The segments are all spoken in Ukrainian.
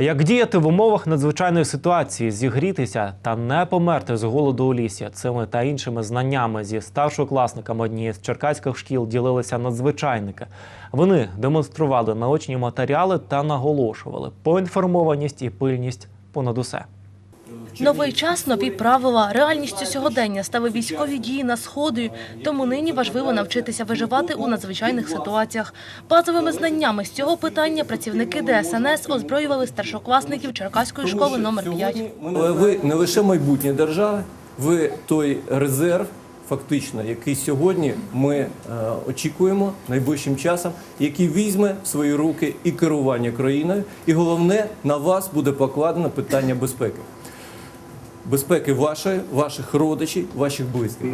Як діяти в умовах надзвичайної ситуації, зігрітися та не померти з голоду у лісі? Цими та іншими знаннями зі старшокласниками однієї з черкаських шкіл ділилися надзвичайники. Вони демонстрували наочні матеріали та наголошували поінформованість і пильність понад усе. Новий час, нові правила, реальністю сьогодення стали військові дії на сході. Тому нині важливо навчитися виживати у надзвичайних ситуаціях. Базовими знаннями з цього питання працівники ДСНС озброювали старшокласників Черкаської школи номер 5. Але ви не лише майбутнє держави, ви той резерв, фактично, який сьогодні ми е, очікуємо найближчим часом, який візьме в свої руки і керування країною, і головне на вас буде покладено питання безпеки Безпеки вашої, ваших родичів, ваших близьких.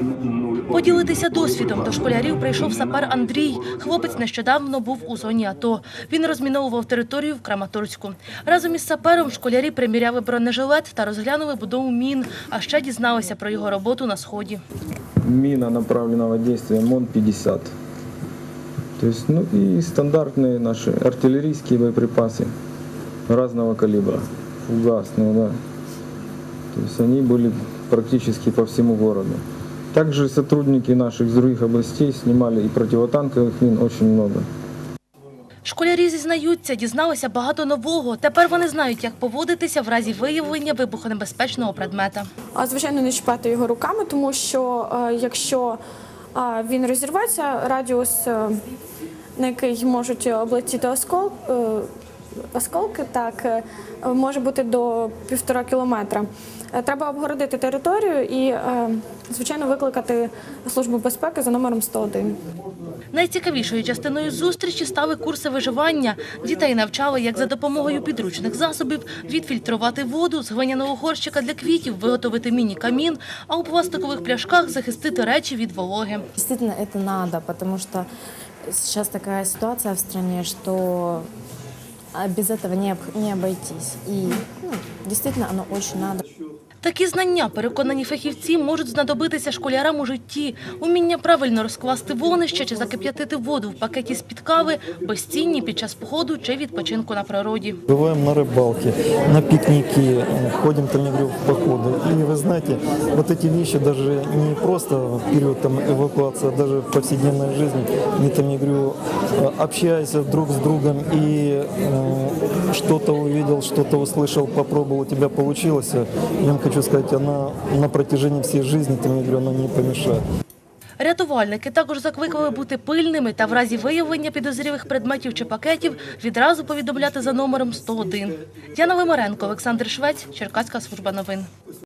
Поділитися досвідом до школярів прийшов сапер Андрій. Хлопець нещодавно був у зоні АТО. Він розміновував територію в Краматорську. Разом із сапером школярі приміряли бронежилет та розглянули будову мін, а ще дізналися про його роботу на сході. мина направленного действия МОН-50. То есть, ну и стандартные наши артиллерийские боеприпасы разного калибра, фугасные, да. То есть они были практически по всему городу. Также сотрудники наших из других областей снимали и противотанковых мин очень много. Школярі зізнаються, дізналися багато нового. Тепер вони знають, як поводитися в разі виявлення вибухонебезпечного предмета. А, Звичайно, не чіпати його руками, тому що е, якщо він розірветься, радіус, е, на який можуть облетіти оскол, е, осколки, так, е, може бути до півтора кілометра. Е, Треба обгородити територію і, е, звичайно, викликати службу безпеки за номером 101. Найцікавішою частиною зустрічі стали курси виживання. Дітей навчали, як за допомогою підручних засобів відфільтрувати воду з глиняного горщика для квітів, виготовити міні-камін, а у пластикових пляшках захистити речі від вологи. Действительно, это надо, потому что сейчас такая ситуация в стране, что а, без этого не обойтись. И ну, действительно, оно очень надо. Такі знання, переконані фахівці, можуть знадобитися школярам у житті. Уміння правильно розкласти вогнище чи закип'ятити воду в пакеті з-під кави безцінні під час походу чи відпочинку на природі. Бываем на рыбалке, на пикнике, э, ходим там, я говорю, в походы. И вы знаете, вот эти вещи даже не просто в период там, эвакуации, а даже в повседневной жизни, не там, я говорю, э, общаясь друг с другом и э, что-то увидел, что-то услышал, попробовал, у тебя получилось, э, я вам хочу сказать, она на протяжении всей жизни, она не помешает. Рятувальники також закликали бути пильними та в разі виявлення підозрілих предметів чи пакетів відразу повідомляти за номером 101. Яна Вимаренко, Олександр Швець, Черкаська служба новин.